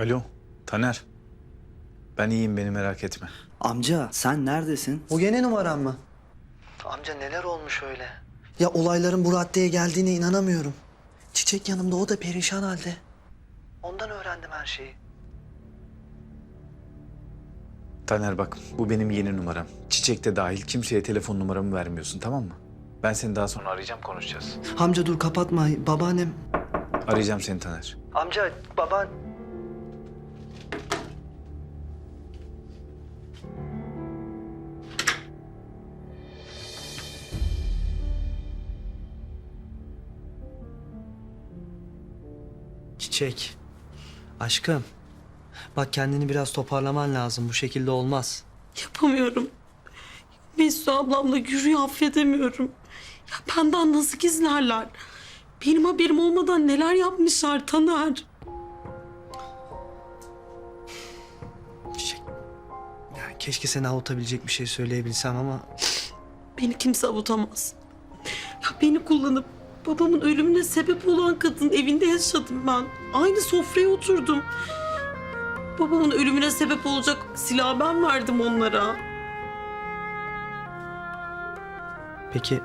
Alo, Taner. Ben iyiyim, beni merak etme. Amca sen neredesin? Bu yeni numaran mı? Amca neler olmuş öyle? Ya olayların bu raddeye geldiğine inanamıyorum. Çiçek yanımda o da perişan halde. Ondan öğrendim her şeyi. Taner bak, bu benim yeni numaram. Çiçek de dahil kimseye telefon numaramı vermiyorsun, tamam mı? Ben seni daha sonra arayacağım, konuşacağız. Amca dur kapatma. Babaannem. Arayacağım seni Taner. Amca baban... Çiçek. Aşkım. Bak kendini biraz toparlaman lazım. Bu şekilde olmaz. Yapamıyorum. Mesut ablamla Gürü'yü affedemiyorum. Ya benden nasıl gizlerler? Benim haberim olmadan neler yapmışlar Taner. Çiçek. Ya keşke seni avutabilecek bir şey söyleyebilsem ama... Beni kimse avutamaz. Ya beni kullanıp babamın ölümüne sebep olan kadının evinde yaşadım ben. Aynı sofraya oturdum. Babamın ölümüne sebep olacak silahı ben verdim onlara. Peki...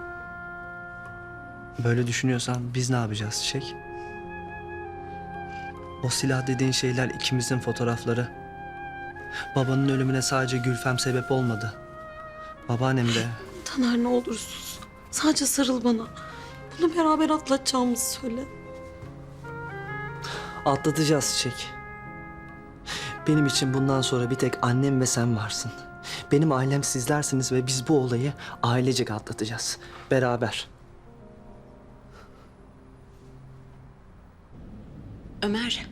Böyle düşünüyorsan biz ne yapacağız Çiçek? O silah dediğin şeyler ikimizin fotoğrafları. Babanın ölümüne sadece Gülfem sebep olmadı. Babaannem de Taner ne olur sus. Sadece sarıl bana. Bunu beraber atlatacağımızı söyle. Atlatacağız Çiçek. Benim için bundan sonra bir tek annem ve sen varsın. Benim ailem sizlersiniz ve biz bu olayı ailecek atlatacağız. Beraber. Ömer.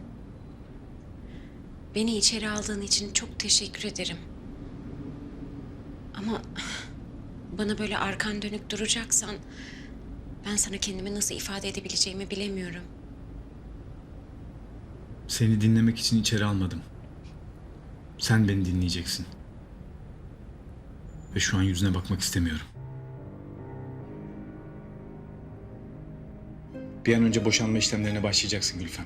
Beni içeri aldığın için çok teşekkür ederim. Ama bana böyle arkan dönük duracaksan ben sana kendimi nasıl ifade edebileceğimi bilemiyorum. Seni dinlemek için içeri almadım. Sen beni dinleyeceksin. Ve şu an yüzüne bakmak istemiyorum. Bir an önce boşanma işlemlerine başlayacaksın Gülfem.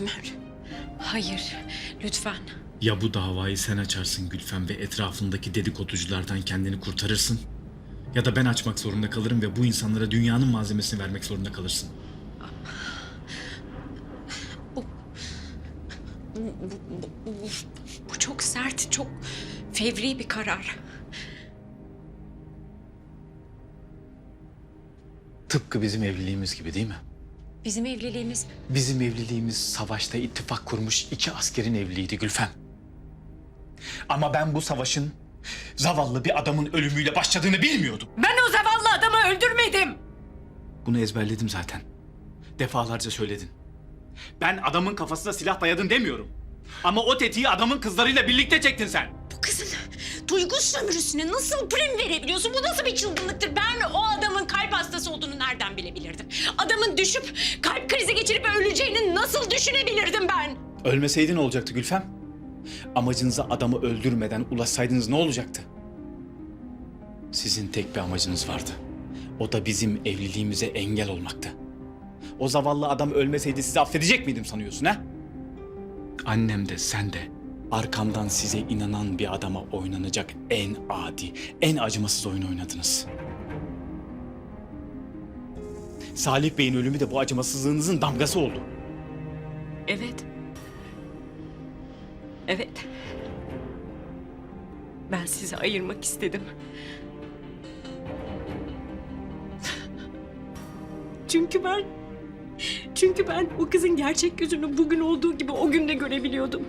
Ömer. Hayır. Lütfen. Ya bu davayı sen açarsın Gülfem ve etrafındaki dedikoduculardan kendini kurtarırsın. Ya da ben açmak zorunda kalırım ve bu insanlara dünyanın malzemesini vermek zorunda kalırsın. Bu, bu, bu çok sert, çok fevri bir karar. Tıpkı bizim evliliğimiz gibi değil mi? Bizim evliliğimiz Bizim evliliğimiz savaşta ittifak kurmuş iki askerin evliliğiydi Gülfem. Ama ben bu savaşın zavallı bir adamın ölümüyle başladığını bilmiyordum. Ben o zavallı adamı öldürmedim. Bunu ezberledim zaten. Defalarca söyledin. Ben adamın kafasına silah dayadın demiyorum. Ama o tetiği adamın kızlarıyla birlikte çektin sen. Duygu sömürüsüne nasıl prim verebiliyorsun? Bu nasıl bir çılgınlıktır? Ben o adamın kalp hastası olduğunu nereden bilebilirdim? Adamın düşüp kalp krizi geçirip öleceğini nasıl düşünebilirdim ben? Ölmeseydin olacaktı Gülfem? Amacınıza adamı öldürmeden ulaşsaydınız ne olacaktı? Sizin tek bir amacınız vardı. O da bizim evliliğimize engel olmaktı. O zavallı adam ölmeseydi sizi affedecek miydim sanıyorsun ha? Annem de sen de arkamdan size inanan bir adama oynanacak en adi, en acımasız oyun oynadınız. Salih Bey'in ölümü de bu acımasızlığınızın damgası oldu. Evet. Evet. Ben sizi ayırmak istedim. Çünkü ben... Çünkü ben o kızın gerçek yüzünü bugün olduğu gibi o gün de görebiliyordum.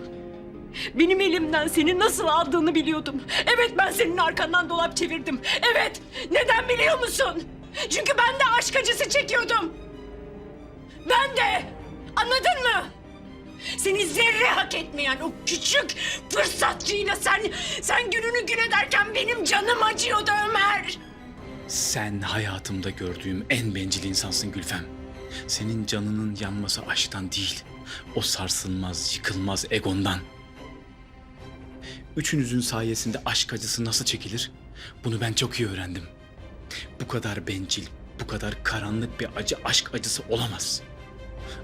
Benim elimden seni nasıl aldığını biliyordum. Evet ben senin arkandan dolap çevirdim. Evet. Neden biliyor musun? Çünkü ben de aşk acısı çekiyordum. Ben de. Anladın mı? Seni zerre hak etmeyen o küçük fırsatçıyla sen sen gününü gün ederken benim canım acıyordu Ömer. Sen hayatımda gördüğüm en bencil insansın Gülfem. Senin canının yanması aşktan değil, o sarsılmaz, yıkılmaz egondan. Üçünüzün sayesinde aşk acısı nasıl çekilir? Bunu ben çok iyi öğrendim. Bu kadar bencil, Bu kadar karanlık bir acı aşk acısı olamaz.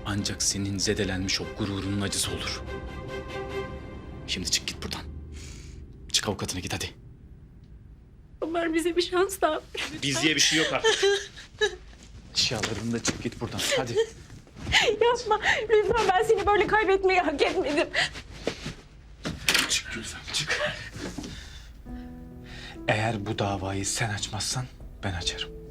Ancak senin zedelenmiş o gururunun acısı olur. Şimdi çık git buradan. Çık avukatına git hadi. Ömer bize bir şans daha. Biz diye bir şey yok artık. Eşyalarını da çık git buradan. Hadi. Yapma. Lütfen ben seni böyle kaybetmeyi hak etmedim. Çık. Eğer bu davayı sen açmazsan ben açarım.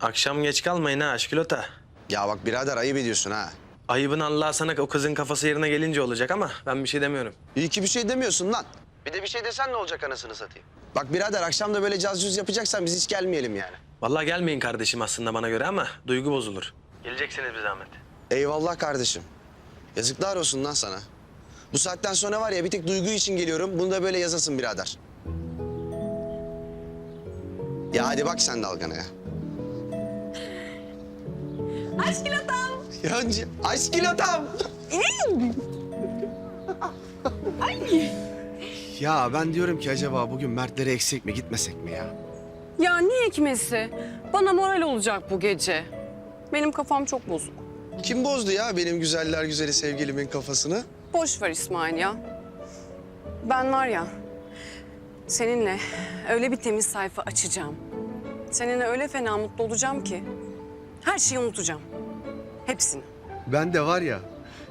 Akşam geç kalmayın ha aşkülota. Ya bak birader ayıp ediyorsun ha. Ayıbın Allah sana o kızın kafası yerine gelince olacak ama ben bir şey demiyorum. İyi ki bir şey demiyorsun lan. Bir de bir şey desen ne olacak anasını satayım. Bak birader akşam da böyle caz cüz yapacaksan biz hiç gelmeyelim yani. Vallahi gelmeyin kardeşim aslında bana göre ama duygu bozulur. Geleceksiniz bir zahmet. Eyvallah kardeşim. Yazıklar olsun lan sana. Bu saatten sonra var ya bir tek duygu için geliyorum. Bunu da böyle yazasın birader. Ya hadi bak sen dalgana ya. Aşkilatam. Ya önce aşkilatam. Ya ben diyorum ki acaba bugün Mertleri eksik mi gitmesek mi ya? Ya ne ekmesi? Bana moral olacak bu gece. Benim kafam çok bozuk. Kim bozdu ya benim güzeller güzeli sevgilimin kafasını? Boş ver İsmail ya. Ben var ya, seninle öyle bir temiz sayfa açacağım. Seninle öyle fena mutlu olacağım ki her şeyi unutacağım. Hepsini. Ben de var ya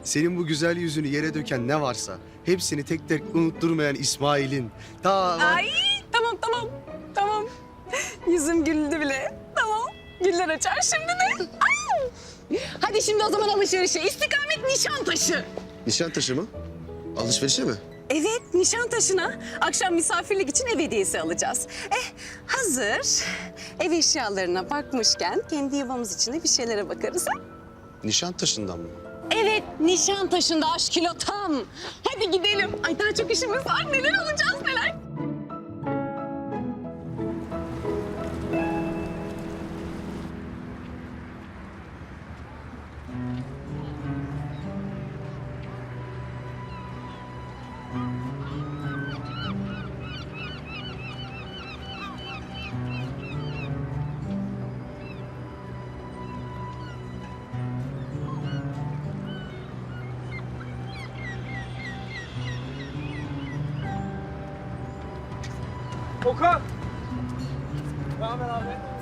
senin bu güzel yüzünü yere döken ne varsa hepsini tek tek unutturmayan İsmail'in. Ta Ay tamam tamam tamam. Yüzüm güldü bile. Tamam. Güller açar şimdi de. Ay! Hadi şimdi o zaman alışverişe. İstikamet Nişantaşı. Nişantaşı mı? Alışverişe mi? Evet, Nişantaşı'na akşam misafirlik için ev hediyesi alacağız. Eh, hazır ev eşyalarına bakmışken kendi yuvamız için de bir şeylere bakarız ha? Nişantaşı'ndan mı? Evet, Nişantaşı'nda aşk kilo tam. Hadi gidelim. Ay daha çok işimiz var. Neler alacağız neler. Okan! Ne haber abi?